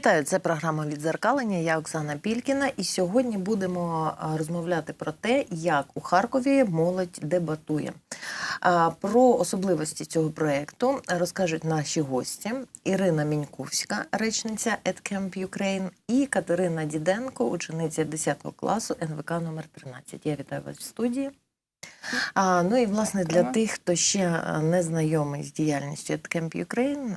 Вітаю, це програма відзеркалення. Я Оксана Пількіна. І сьогодні будемо розмовляти про те, як у Харкові молодь дебатує. Про особливості цього проєкту розкажуть наші гості: Ірина Міньковська, речниця EdCamp Ukraine, і Катерина Діденко, учениця 10 класу НВК номер 13. Я вітаю вас в студії. А, ну і власне для тих, хто ще не знайомий з діяльністю Camp Ukraine,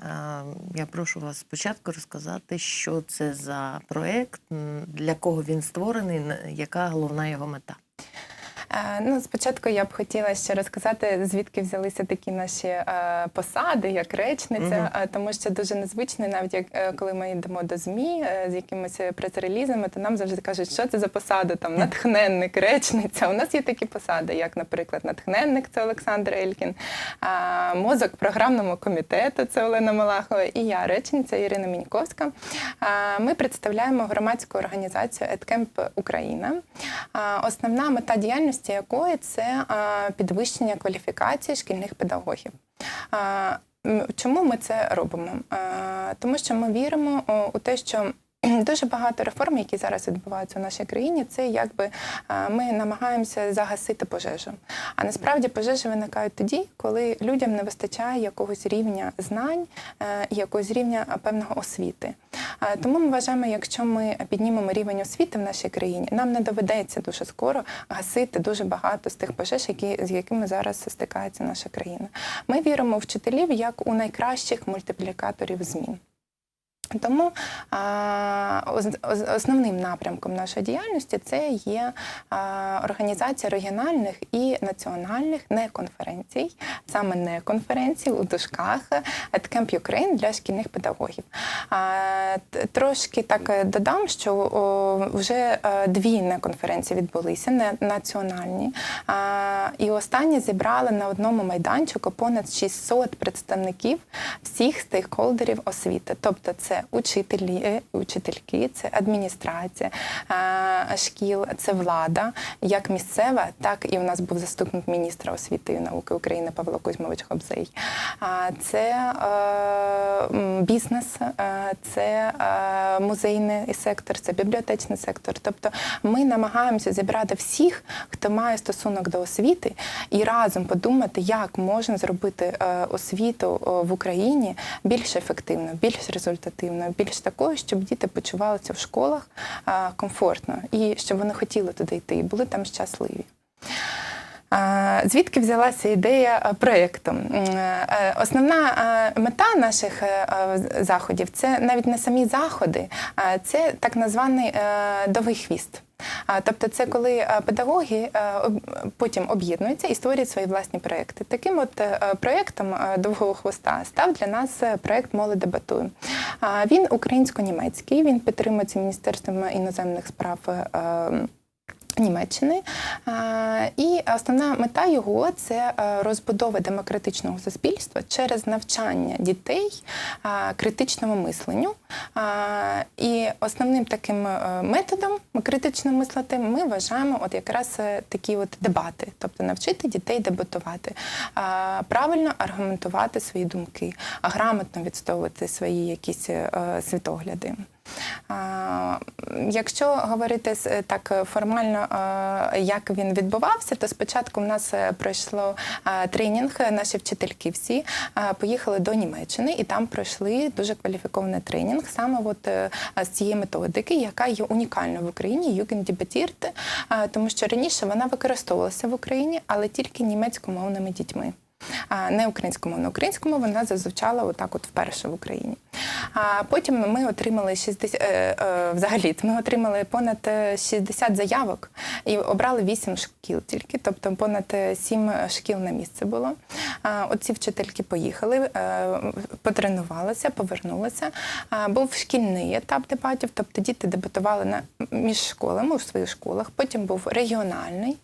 я прошу вас спочатку розказати, що це за проект, для кого він створений, яка головна його мета. Е, Ну, спочатку я б хотіла ще розказати, звідки взялися такі наші е, посади, як речниця, е, тому що дуже незвично, навіть як коли ми йдемо до ЗМІ з якимись прес-релізами, то нам завжди кажуть, що це за посада, там натхненник, речниця. У нас є такі посади, як, наприклад, натхненник це Олександр Елькін, мозок програмному комітету це Олена Малахова, і я, речниця Ірина Міньковська. Ми представляємо громадську організацію EdCamp Україна. Основна мета діяльності якої це підвищення кваліфікації шкільних педагогів. Чому ми це робимо? Тому що ми віримо у те, що Дуже багато реформ, які зараз відбуваються в нашій країні, це якби ми намагаємося загасити пожежу. А насправді пожежі виникають тоді, коли людям не вистачає якогось рівня знань, е, якогось рівня певного освіти. Тому ми вважаємо, якщо ми піднімемо рівень освіти в нашій країні, нам не доведеться дуже скоро гасити дуже багато з тих пожеж, які, з якими зараз стикається наша країна. Ми віримо в вчителів як у найкращих мультиплікаторів змін. Тому основним напрямком нашої діяльності це є організація регіональних і національних неконференцій, саме не конференцій у дужках Camp Ukraine для шкільних педагогів. Трошки так е, додам, що вже е, дві неконференції відбулися, не національні. І останні зібрали на одному майданчику понад 600 представників всіх стейкхолдерів освіти. Тобто це учителі, е, учительки, це адміністрація е, шкіл, це влада, як місцева, так і у нас був заступник міністра освіти і науки України Павло Кузьмович Хобзей. Це е, бізнес, це музейний сектор, це бібліотечний сектор. Тобто ми намагаємося зібрати всіх, хто має стосунок до освіти, і разом подумати, як можна зробити освіту в Україні більш ефективною, більш результативною, більш такою, щоб діти почувалися в школах е, комфортно і щоб вони хотіли туди йти і були там щасливі. Звідки взялася ідея е, проєкту? Е, Основна е, мета наших е, е, заходів це навіть не самі заходи, це так названий е, довгий хвіст. Тобто, це коли е, педагоги е, потім об'єднуються і створюють свої власні проекти. Таким от е, проектом довгого хвоста став для нас проект Молодь дебатує. Він українсько-німецький, він підтримується Міністерством іноземних справ. Німеччини і основна мета його це е, розбудова демократичного суспільства через навчання дітей критичному мисленню. І основним таким е, методом критично мислити ми вважаємо от якраз е, такі от дебати, тобто навчити дітей дебатувати, правильно аргументувати свої думки, а грамотно відстоювати свої якісь світогляди. Якщо говорити з- так е, формально, е, як він відбувався, то спочатку в нас е, пройшло е, тренінг. Наші вчительки всі е, поїхали до Німеччини і там пройшли дуже кваліфікований тренінг саме от е, з цієї методики, яка є унікальною в Україні, Югендібетірте, тому що раніше вона використовувалася в Україні, але тільки німецькомовними дітьми. А не. Українському вона зазвучала отак, от вперше в Україні. А потім ми отримали 60, е, е, взагалі ми отримали понад е, 60 заявок і обрали 8 шкіл тільки, тобто понад е, 7 шкіл на місце було. Оці вчительки поїхали, е, потренувалися, повернулися. Був шкільний етап дебатів, тобто діти дебатували на між школами у своїх школах. Потім був регіональний,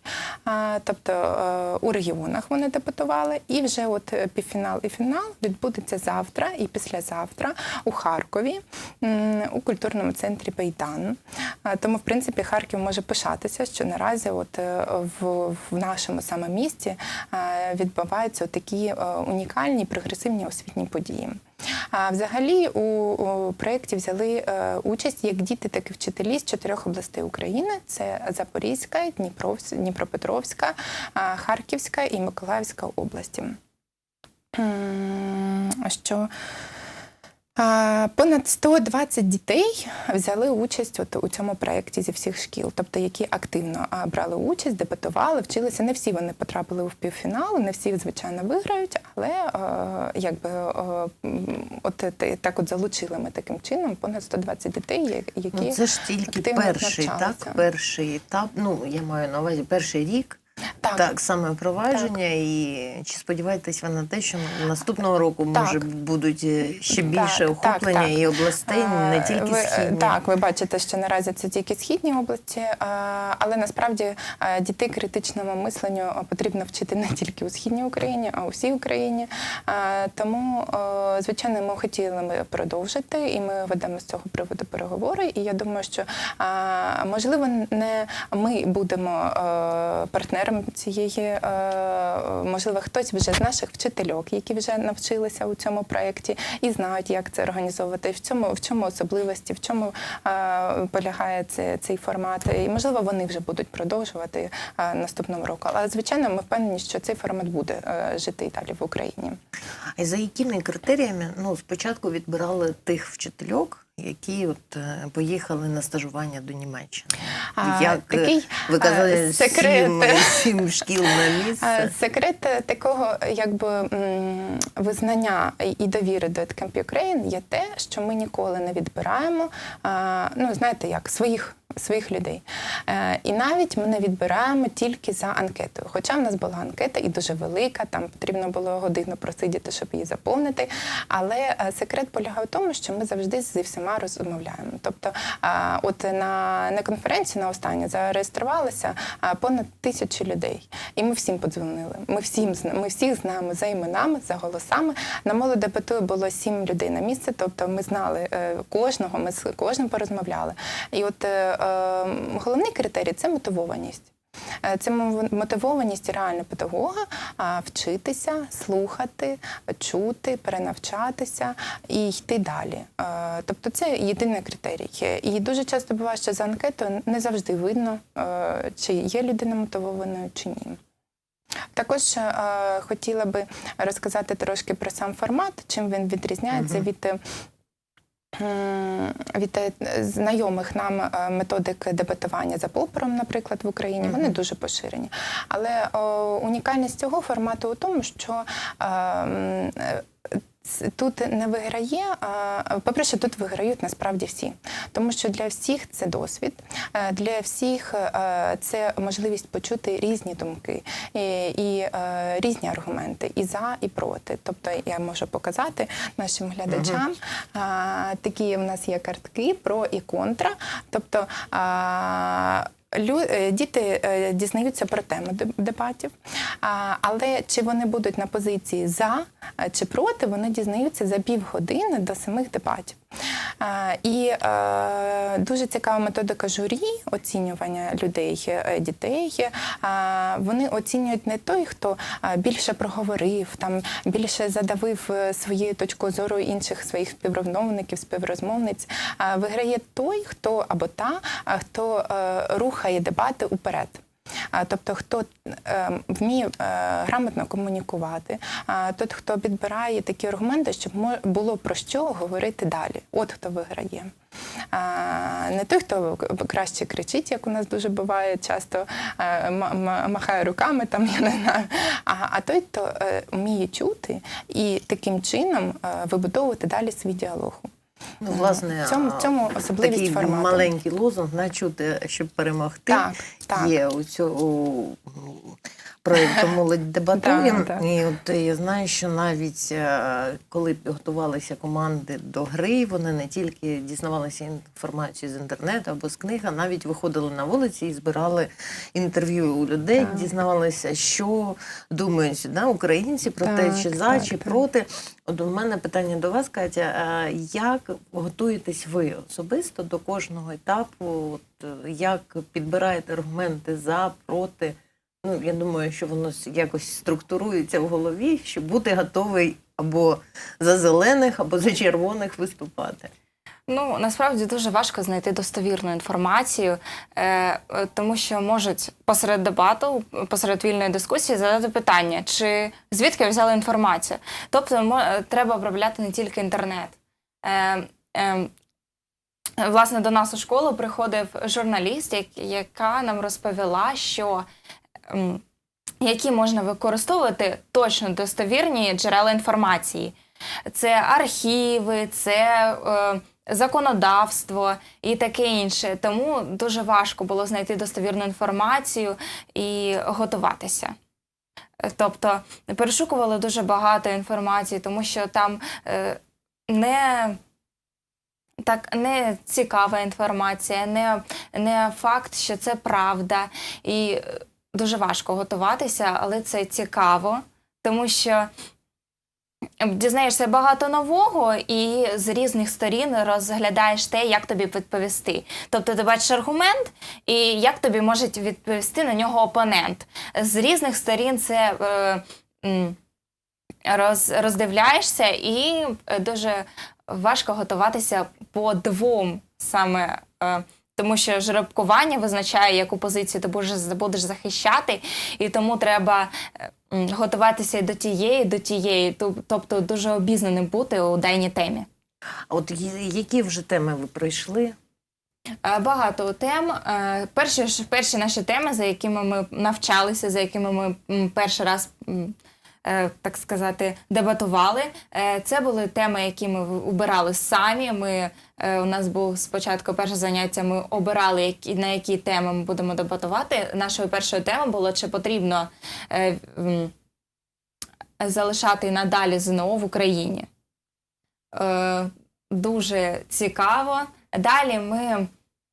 тобто е, у регіонах вони дебатували. І вже от е, півфінал і фінал відбудеться завтра і післязавтра у Харкові у культурному центрі Бейдан. Тому, в принципі, Харків може пишатися, що наразі, от е, в, в нашому саме місті, е, відбуваються такі унікальні прогресивні освітні події. А взагалі у, у проєкті взяли е, участь як діти, так і вчителі з чотирьох областей України: це Запорізька, Дніпровсь- Дніпропетровська, е, Харківська і Миколаївська області. Що Понад 120 дітей взяли участь от у цьому проєкті зі всіх шкіл, тобто які активно брали участь, дебатували, вчилися. Не всі вони потрапили в півфінал, не всі, звичайно, виграють, але е, якби е, от так от залучили ми таким чином понад 120 дітей, які Ну, це ж тільки перший, так? Перший етап. Ну, я маю на увазі перший рік. Так. Так, саме впровадження, і чи сподіваєтесь ви на те, що наступного року Так. може будуть е, ще більше Так, охоплення так, так. і областей, не тільки ви, е, східні? Так, ви бачите, що наразі це тільки східні області, але насправді е, дітей критичному мисленню е, потрібно вчити не тільки у східній Україні, а у всій Україні. Тому, е, звичайно, ми хотіли ми продовжити, і ми ведемо з цього приводу переговори. І я думаю, що можливо не ми будемо е, партнером цієї, е, можливо, хтось вже з наших вчительок, які вже навчилися у цьому проєкті і знають, як це організовувати, в чому, в чому особливості, в чому е, полягає це, цей формат. І можливо, вони вже будуть продовжувати е, наступного року. Але звичайно, ми впевнені, що цей формат буде жити і далі в Україні. А за якими критеріями? Ну, спочатку відбирали тих вчительок, які от е, поїхали на стажування до Німеччини. А, Як е, такий, ви казали, е, секрет. сім, сім шкіл на Е, місце. Секрет е, такого якби визнання і довіри до Camp Ukraine є те, що ми ніколи не відбираємо, ну знаєте, як своїх. Своїх людей. Е, і навіть ми не відбираємо тільки за анкетою. Хоча в нас була анкета і дуже велика, там потрібно було годину просидіти, щоб її заповнити. Але е, секрет полягає в тому, що ми завжди зі всіма розмовляємо. Тобто, е, от на, на конференції на останню зареєструвалося понад тисячі людей. І ми всім подзвонили. Ми всім ми всіх знаємо за іменами, за голосами. На молоде ПТУ було сім людей на місце, тобто ми знали кожного, ми з кожним порозмовляли. І от головний критерій це мотивованість. Е, Це мотивованість реально педагога вчитися, слухати, чути, перенавчатися і йти далі. Е, Тобто це єдиний критерій. І дуже часто буває, що за анкетою не завжди видно, е, чи є людина мотивованою чи ні. Також е, хотіла би розказати трошки про сам формат, чим він відрізняється Мгм. від. Е, Від е, знайомих нам е, методик дебатування за попором, наприклад, в Україні, вони дуже поширені. Але унікальність цього формату у тому, що е, м, е, ц- Тут не виграє, по-перше, тут виграють насправді всі, тому що для всіх це досвід, е, для всіх е, це можливість почути різні думки і, і е, різні аргументи, і за, і проти. Тобто я можу показати нашим глядачам. а, Такі в нас є картки про і контра. Тобто діти е, дізнаються про тему дебатів, але чи вони будуть на позиції за е, чи проти, вони дізнаються за півгодини до самих дебатів. І е, дуже цікава методика журі оцінювання людей, е, дітей. Вони оцінюють не той, хто більше проговорив, там більше задавив е, своєю точкою зору інших своїх співрозмовників, співрозмовниць. Виграє той, хто або та, хто рухає дебати уперед. Тобто, хто е, вміє е, грамотно комунікувати, тот, хто підбирає такі аргументи, щоб було про що говорити далі. От хто виграє. Не той, хто краще кричить, як у нас дуже буває часто, махає руками, там я не знаю. А, той, хто е, вміє чути і таким чином вибудовувати далі свій діалог. Ну, власне, в цьому- в цьому особливість такий формату. маленький лозунг начути, щоб перемогти. Так, так. Є у цього проєкту молодь дебатує. Так, так. І от я знаю, що навіть е, коли готувалися команди до гри, вони не тільки дізнавалися інформацію з інтернету або з книг, а навіть виходили на вулиці і збирали інтерв'ю у людей, Так. дізнавалися, що думають да, українці про те, чи за, так, чи так. проти. От у мене питання до вас, Катя. Як готуєтесь ви особисто до кожного етапу? От, е, як підбираєте аргументи за, проти? Ну, я думаю, що воно якось структурується в голові, щоб бути готовий або за зелених, або за червоних виступати. Ну насправді дуже важко знайти достовірну інформацію, е, е, тому що можуть посеред дебату, посеред вільної дискусії задати питання, чи звідки взяли інформацію. Тобто е, треба обробляти не тільки інтернет. Е, е, Власне, до нас у школу приходив журналіст, як- яка нам розповіла, що які можна використовувати точно достовірні джерела інформації. Це архіви, це е, законодавство і таке інше. Тому дуже важко було знайти достовірну інформацію і готуватися. Тобто перешукували дуже багато інформації, тому що там е, не так не цікава інформація, не, не факт, що це правда. І е, дуже важко готуватися, але це цікаво, тому що дізнаєшся багато нового і з різних сторін розглядаєш те, як тобі відповісти. Тобто ти бачиш аргумент, і як тобі може відповісти на нього опонент. З різних сторін це е, роз, роздивляєшся, і е, дуже важко готуватися по двом саме. Е, тому що жеребкування визначає, яку позицію ти будеш, захищати, і тому треба е, готуватися до тієї, до тієї, тобто дуже обізнаним бути у даній темі. А от які вже теми ви пройшли? Е, Багато тем. Е, Перші перші наші теми, за якими ми навчалися, за якими ми перший раз. Е, Так сказати, дебатували. Е, Це були теми, які ми обирали самі. Ми е, у нас був спочатку перше заняття. Ми обирали, які на які теми ми будемо дебатувати. Нашою першою темою було чи потрібно залишати надалі ЗНО в Україні. Дуже цікаво. Далі ми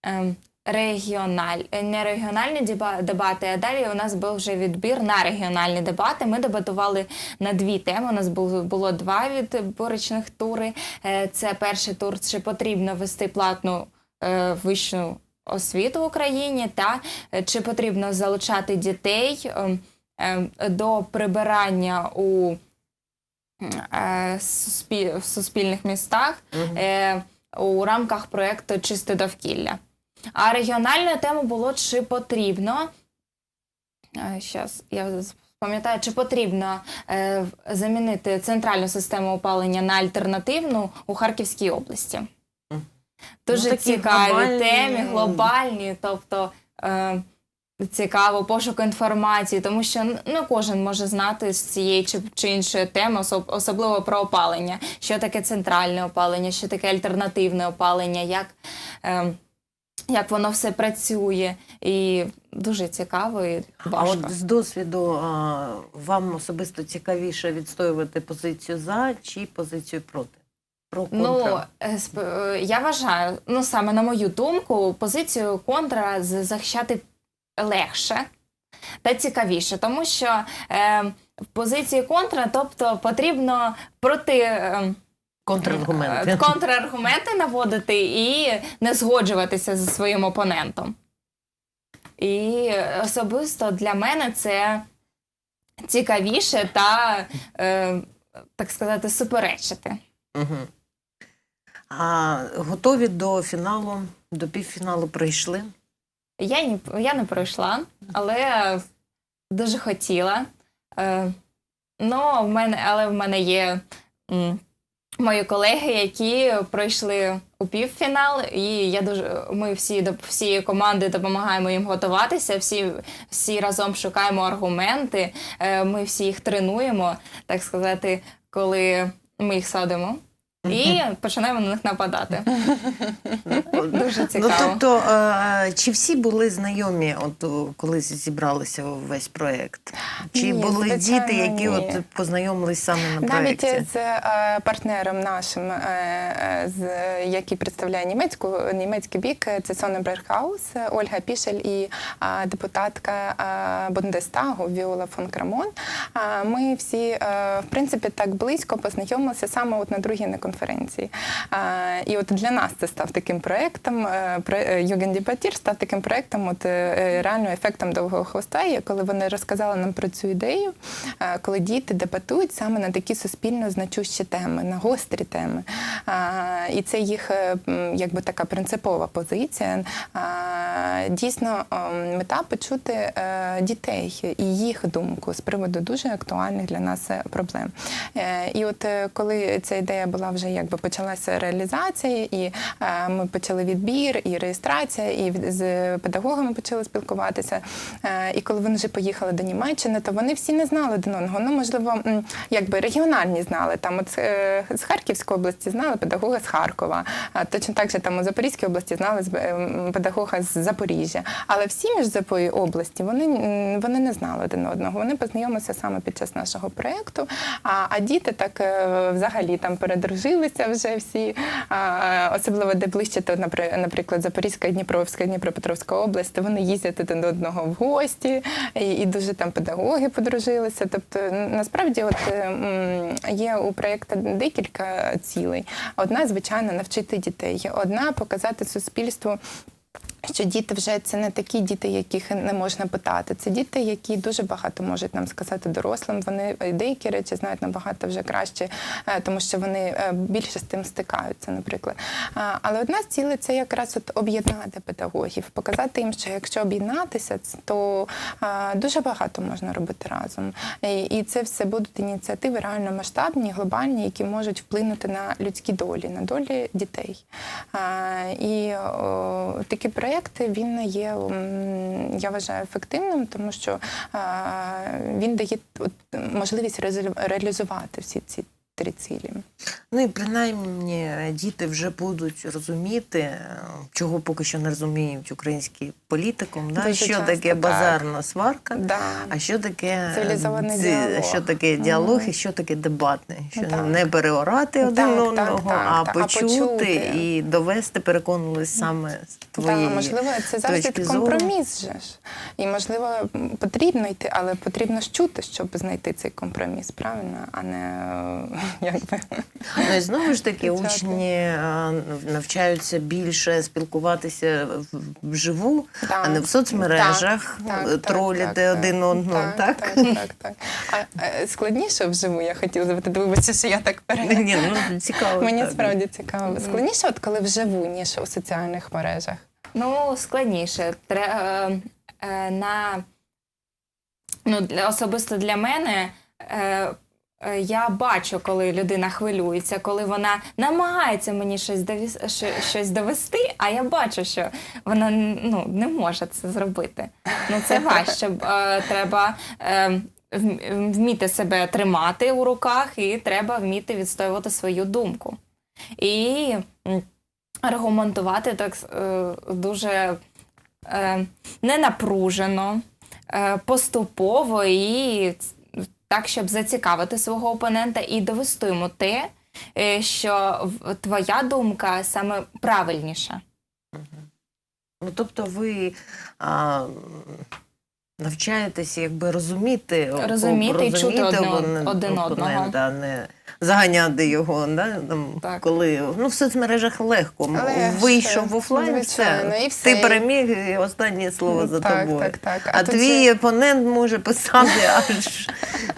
ем, регіональ, е, не регіональні дебати, а далі у нас був вже відбір на регіональні дебати. Ми дебатували на дві теми. У нас було, два відборочних тури. Е, Це перший тур, чи потрібно вести платну е, вищу освіту в Україні, та чи потрібно залучати дітей ем, ем, до прибирання у в суспільних містах е, у рамках проєкту Чисте довкілля. А регіональною темою було чи потрібно. Зараз я пам'ятаю, чи потрібно е, замінити центральну систему опалення на альтернативну у Харківській області. Дуже Ну, цікаві глобальні- темі, глобальні, тобто. Е, Цікаво, пошук інформації, тому що не кожен може знати з цієї чи, чи іншої теми, особ- особливо про опалення. Що таке центральне опалення, що таке альтернативне опалення, як, е, як воно все працює. І дуже цікаво і А от з досвіду а, вам особисто цікавіше відстоювати позицію за чи позицію проти? Про? Ну, е, е, я вважаю, ну саме на мою думку, позицію контра захищати легше та цікавіше, тому що е, в позиції контра, тобто потрібно проти. Е, Контраргументи. Е, контраргументи наводити і не згоджуватися зі своїм опонентом. І особисто для мене це цікавіше та, е, так сказати, суперечити. Угу. А готові до фіналу, до півфіналу прийшли? Я, ні, я не пройшла, але дуже хотіла. Е, ну, в мене, але в мене є м, мої колеги, які пройшли у півфінал, і я дуже ми всі до всієї команди допомагаємо їм готуватися. Всі, всі разом шукаємо аргументи. Е, ми всі їх тренуємо, так сказати, коли ми їх садимо. І починаємо на них нападати. Дуже Ну, цікаво. тобто, е, чи всі були знайомі, от о, коли зібралися увесь проєкт? Чи Ні, були звичайно, діти, які ні. от познайомились саме на Навіть проєкті? з е, партнером нашим, е, з, який представляє німецьку, німецький бік, це Соннебергхаус, е, Ольга Пішель і е, депутатка е, Бундестагу Віола фон Крамон. Е, Ми всі, е, в принципі, так близько познайомилися саме от на другій неконференції конференції. І от для нас це став таким проєктом. Югендібатір став таким проєктом, от е, реально ефектом довгого хвоста, є, коли вони розказали нам про цю ідею, е, коли діти дебатують саме на такі суспільно значущі теми, на гострі теми. І це їх е, якби така принципова позиція. Дійсно, мета почути е, дітей і їх думку з приводу дуже актуальних для нас е, проблем. Е, І от е, коли ця ідея була вже якби почалася реалізація, і е, ми почали відбір, і реєстрація, і з педагогами почали спілкуватися. Е, І коли вони вже поїхали до Німеччини, то вони всі не знали один одного. Ну, можливо, якби регіональні знали. Там от е, з Харківської області знали педагога з Харкова, точно так же там у Запорізькій області знали педагога з Запоріжжя. Але всі між собою області вони, вони не знали один одного. Вони познайомилися саме під час нашого проєкту. А, а діти так взагалі там передружилися вже всі. Особливо де ближче, то наприклад, Запорізька, Дніпровська, Дніпропетровська область, вони їздять один до одного в гості, і, дуже там педагоги подружилися. Тобто, насправді, от є у проєкту декілька цілей. Одна, звичайно, навчити дітей. Одна показати суспільству. Що діти вже це не такі діти, яких не можна питати. Це діти, які дуже багато можуть нам сказати дорослим. Вони е, деякі речі знають набагато вже краще, е, тому що вони е, більше з тим стикаються, наприклад. Але одна з цілей це якраз от об'єднати педагогів, показати їм, що якщо об'єднатися, то дуже багато можна робити разом. І, це все будуть ініціативи реально масштабні, глобальні, які можуть вплинути на людські долі, на долі дітей. І такі проєкти він є, я вважаю, ефективним, тому що він дає можливість реалізувати всі ці три цілі. Ну і принаймні діти вже будуть розуміти, чого поки що не розуміють українські політикум, да? Що часто таке так. базарна сварка, Да. а що таке Цивілізований ці- діалог. що таке діалог Мгм. і що таке дебатний, що Так. не переорати один Так, одного, так, а, так, а почути почути. і довести переконливість саме з твоєї. Можливо, це завжди точки компроміс же ж. І можливо, потрібно йти, але потрібно ж чути, щоб знайти цей компроміс, правильно, а не якби. Ну і знову ж таки, учні е, навчаються більше спілкуватися вживу, Так. а не в соцмережах, Так, е, троліти так, один так, одного, так? Так, так, так. А е, складніше вживу, я хотіла запитати, вибачте, що я так пере... Ні, ну цікаво. Мені так. справді цікаво. Складніше, от коли вживу, ніж у соціальних мережах. Ну, складніше. Тре, е, е, на, ну, особисто для мене. Е, я бачу, коли людина хвилюється, коли вона намагається мені щось довіс, щось довести, а я бачу, що вона ну, не може це зробити. Ну, це важче. Е, Треба е, вміти себе тримати у руках, і треба вміти відстоювати свою думку. І аргументувати так е, дуже е, ненапружено, е, поступово і так, щоб зацікавити свого опонента і довести йому те, е, що твоя думка саме правильніша. Ну, тобто ви а, навчаєтеся якби розуміти, розуміти, Розуміти і чути один, один одного. не заганяти його. Да? Там, Так. Коли, ну, в соцмережах легко. Легше, Вийшов в офлайн, звичайно, все. і все. Ти переміг, і останнє слово за так, тобою. так, так. А, тут твій же- опонент може писати аж.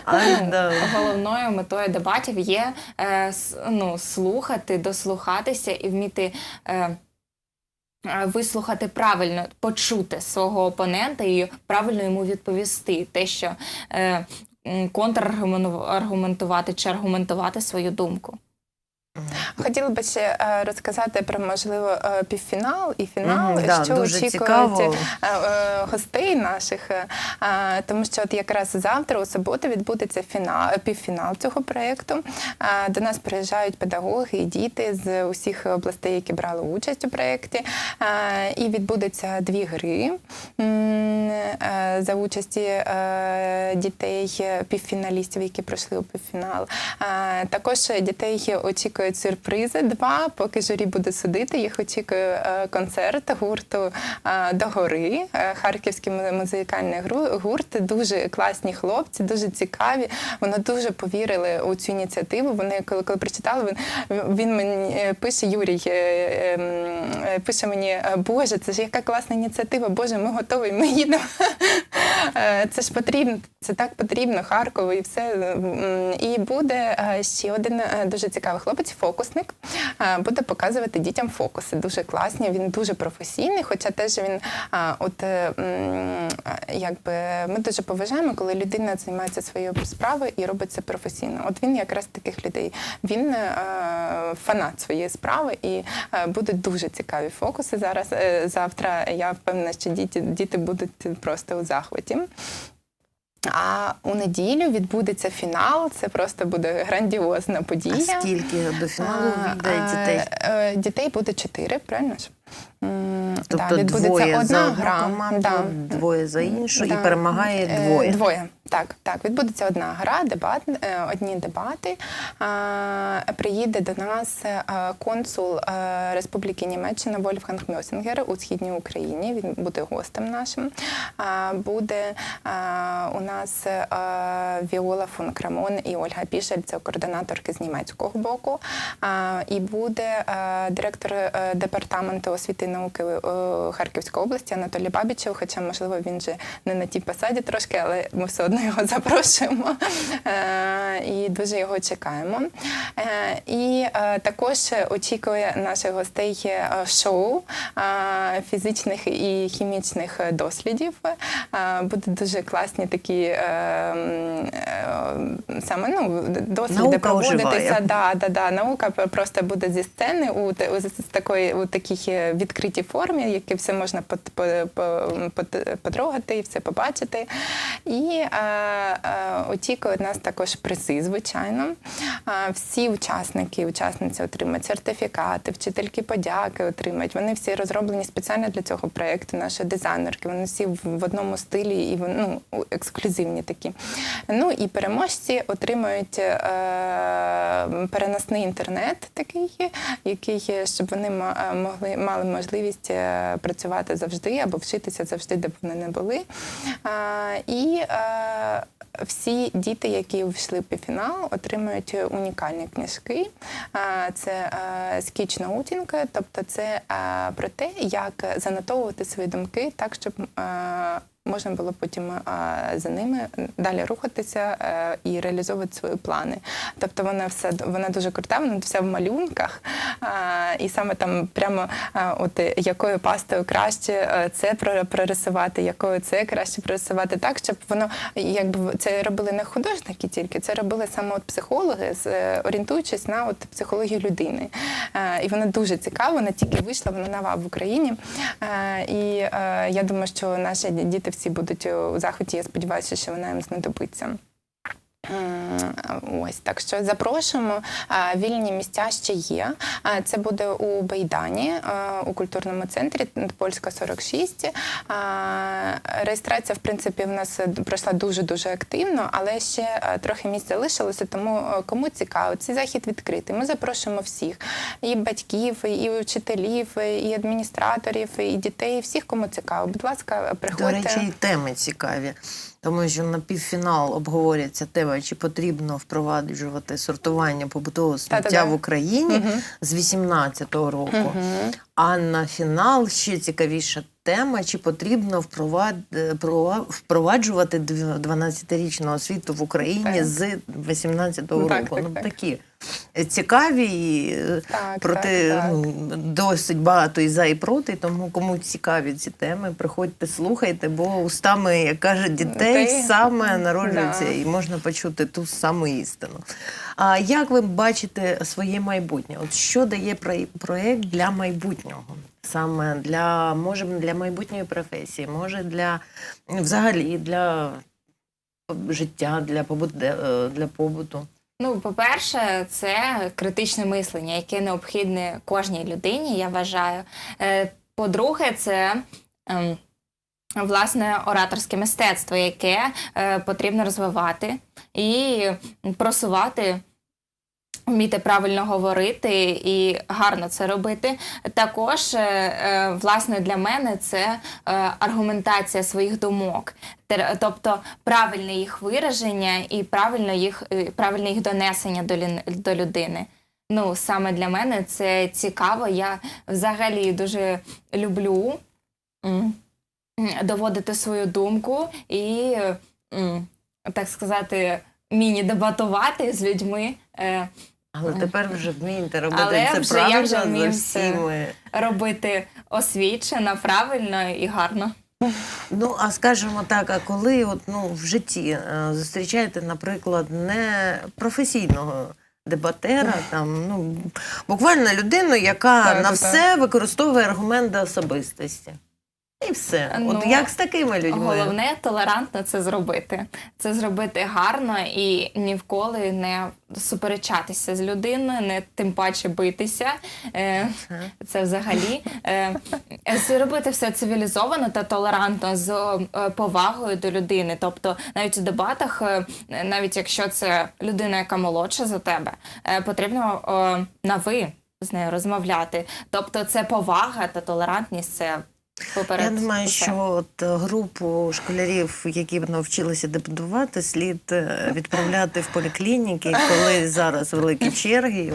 аж да. Головною метою дебатів є е, ну, слухати, дослухатися і вміти. Е, е, Вислухати правильно, почути свого опонента і правильно йому відповісти, те, що е, контраргументувати чи аргументувати свою думку. Хотіла би ще е, розказати про можливо е, півфінал і фінал, да, що дуже очікують цікаво. е, гостей наших. Тому що от якраз завтра, у суботу, відбудеться фінал, півфінал цього проєкту. До нас приїжджають педагоги і діти з усіх областей, які брали участь у проєкті. І відбудеться дві гри. За участі дітей півфіналістів, які пройшли у півфінал. Також дітей очікують сюрпризи. Два, поки журі буде судити. Їх очікує е, концерт гурту е, Догори, е, харківський му- музикальний гурт. Дуже класні хлопці, дуже цікаві. Вони дуже повірили у цю ініціативу. Вони коли, коли прочитали, він, він мені пише Юрій, е, е, м, е, пише мені, «Е, Боже, це ж яка класна ініціатива, Боже, ми готові, ми їдемо. Це ж потрібно, це так потрібно, Харкову і все. І буде ще один дуже цікавий хлопець, фокусник, е, буде показувати дітям фокуси. Дуже класні, він дуже професійний, хоча теж він от е, якби ми дуже поважаємо, коли людина займається своєю справою і робить це професійно. От він якраз таких людей. Він е, фанат своєї справи і е, будуть дуже цікаві фокуси зараз. Е, Завтра я впевнена, що діти, діти будуть просто у захваті. А у неділю відбудеться фінал. Це просто буде грандіозна подія. А скільки до фіналу А, війде а, дітей? е, Дітей буде чотири, правильно ж? М, Тобто да, відбудеться двоє одна за гра. да. двоє за іншу, Да. і перемагає Е, двоє. Двоє. Так, так. Відбудеться одна гра, дебат, е, одні дебати. Приїде до нас е, консул е, Республіки Німеччина Вольфганг Мьосінгер у східній Україні. Він буде гостем нашим. Буде е, у нас е, Віола фон Крамон і Ольга Пішель, це координаторки з німецького боку. І буде е, директор е, департаменту освіти науки е, Харківської області Анатолій Бабічев, хоча, можливо, він же не на тій посаді трошки, але ми все одно його запрошуємо Е, і дуже його чекаємо. Е, І також очікує наших гостей шоу фізичних і хімічних дослідів. Будуть дуже класні такі саме ну, досліди Наука проводитися. Да, да, да. Наука просто буде зі сцени у, у з з такої у такій е, відкритій формі, які все можна пот- по- по- пот- потрогати і все побачити. І е, е, нас також призи, звичайно. Е, всі учасники і учасниці отримають сертифікати, вчительки подяки отримають. Вони всі розроблені спеціально для цього проєкту, наші дизайнерки. Вони всі в, одному стилі і ну, ексклюзивні такі. Ну і переможці отримують е, переносний інтернет такий, який, щоб вони могли мали можливість е, працювати завжди або вчитися завжди, де б вони не були. І е, всі діти, які вийшли в півфінал, отримують унікальні книжки. Це е, скіч наутінка, тобто це про те, як занотовувати свої думки так, щоб можна було потім е, за ними далі рухатися е, і реалізовувати свої плани. Тобто вона все вона дуже крута, вона вся в малюнках, е, і саме там прямо от якою пастою краще це прорисувати, якою це краще прорисувати так, щоб воно якби це робили не художники тільки, це робили саме от психологи, орієнтуючись на от психологію людини. І вона дуже цікава, вона тільки вийшла, вона нова в Україні. І я думаю, що наші діти всі будуть у захваті. Я сподіваюся, що вона їм знадобиться. М, Ось так що запрошуємо. Вільні місця ще є. Це буде у Байдані у культурному центрі Польська 46. Реєстрація, в принципі, в нас пройшла дуже дуже активно, але ще трохи місць залишилося. Тому кому цікаво, цей захід відкритий. Ми запрошуємо всіх і батьків, і вчителів, і адміністраторів, і дітей, всіх, кому цікаво. Будь ласка, До приходьте. речі, і теми цікаві. Тому що на півфінал обговорюється тема, чи потрібно впроваджувати сортування побутового сміття Та-та-та. в Україні з 18-го року. А на фінал ще цікавіша тема, чи потрібно прова- впроваджувати дв- 12-річну освіту в Україні Так. з 18-го Так, року. так, ну, так. такі цікаві і е, Так, проти так, так. ну, досить багато і за, і проти. Тому кому цікаві ці теми, приходьте, слухайте, бо устами, як кажуть, дітей Дітей. саме народжується Да. і можна почути ту саму істину. А як ви бачите своє майбутнє? От що дає про- проєкт для майбутнього? Саме для може для майбутньої професії, може для взагалі для життя, для побут, е, для побуту. Ну, по-перше, це критичне мислення, яке необхідне кожній людині, я вважаю. Е, По-друге, це ем, власне ораторське мистецтво, яке е, потрібно розвивати і просувати. Вміти правильно говорити і гарно це робити. Також, е, е, власне, для мене це е, аргументація своїх думок, тобто правильне їх вираження і правильно їх, правильне їх донесення до, людини. Ну, саме для мене це цікаво. Я взагалі дуже люблю доводити свою думку і, так сказати, міні-дебатувати з людьми. Але тепер вже вмієте робити Але це вже я правильно вже за вмію всіми. робити освічено, правильно і гарно. Ну, а скажімо так, а коли от, ну, в житті е, зустрічаєте, наприклад, не професійного дебатера, там, ну, буквально людину, яка Так, на так. все використовує аргументи особистості. І все. Ну, от як з такими людьми? Головне толерантно це зробити. Це зробити гарно і ніколи не суперечатися з людиною, не тим паче битися. Е, Це взагалі е, зробити все цивілізовано та толерантно з е, повагою до людини. Тобто, навіть у дебатах, е, навіть якщо це людина, яка молодша за тебе, е, потрібно е, на ви з нею розмовляти. Тобто, це повага та толерантність. Це поперед. Я думаю, усе. що от е, групу школярів, які б навчилися дебатувати, слід е, відправляти в поліклініки, коли зараз великі черги,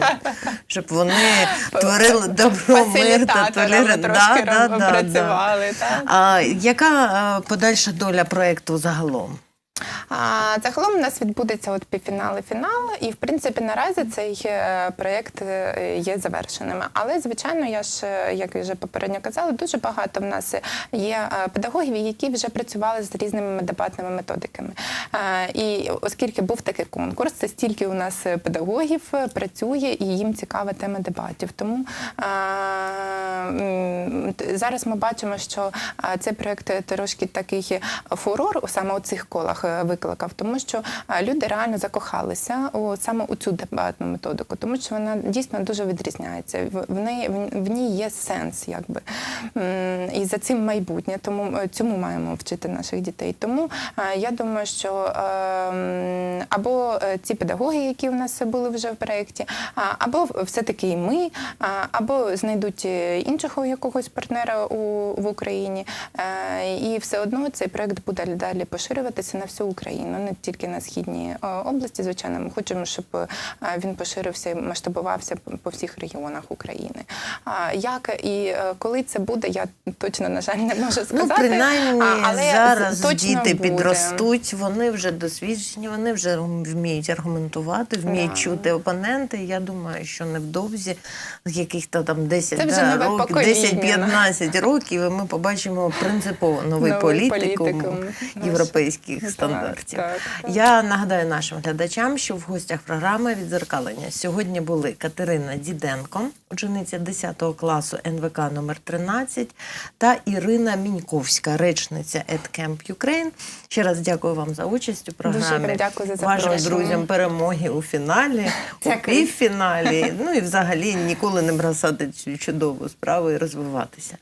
щоб вони творили добро, мир та Фасилітаторами да, да, да, працювали. так. А яка е, подальша доля проекту загалом? А загалом у нас відбудеться от півфінал і фінал, і в принципі наразі цей е, проєкт е, є завершеним. Але звичайно, я ж е, як вже попередньо казала, дуже багато в нас є педагогів, які вже працювали з різними дебатними методиками. І оскільки був такий конкурс, це стільки у нас педагогів працює і їм цікава тема дебатів. Тому т- зараз ми бачимо, що цей проєкт трошки такий фурор саме у цих колах е, викликав, тому що е, люди реально закохалися у саме у цю дебатну методику, тому що вона дійсно дуже відрізняється. В- неї в- ній є сенс, якби і за цим майбутнє. Тому е, цьому маємо вчити наших дітей. Тому я думаю, що е, або ці педагоги, які в нас були вже в проєкті, або все-таки і ми, або знайдуть іншого якогось партнера у, в Україні. І все одно цей проєкт буде далі поширюватися на всю Україну, не тільки на східній е, області. Звичайно, ми хочемо, щоб е, він поширився і масштабувався по- всіх регіонах України. А Як і е, коли це буде, я точно на жаль не можу сказати. Ну, принаймні, А, але зараз точно діти буде. підростуть, вони вже досвідчені, вони вже вміють аргументувати, вміють Да. чути опоненти. Я думаю, що невдовзі з яких-то там 10, Це вже да, років, покоління. 10-15 років, і ми побачимо принципово новий, Новий політикум, політикум європейських Так, стандартів. так, так. Я нагадаю нашим глядачам, що в гостях програми відзеркалення сьогодні були Катерина Діденко, учениця 10 класу НВК номер 13 та Ірина Міньковська, речниця EdCamp Ukraine. Ще раз дякую вам за участь у програмі. вам дякую за Вашим друзям перемоги у фіналі, у півфіналі. Ну і взагалі ніколи не бросати цю чудову справу і розвиватися.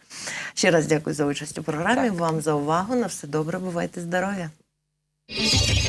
Ще раз дякую за участь у програмі. Вам за увагу. На все добре. Бувайте здорові. you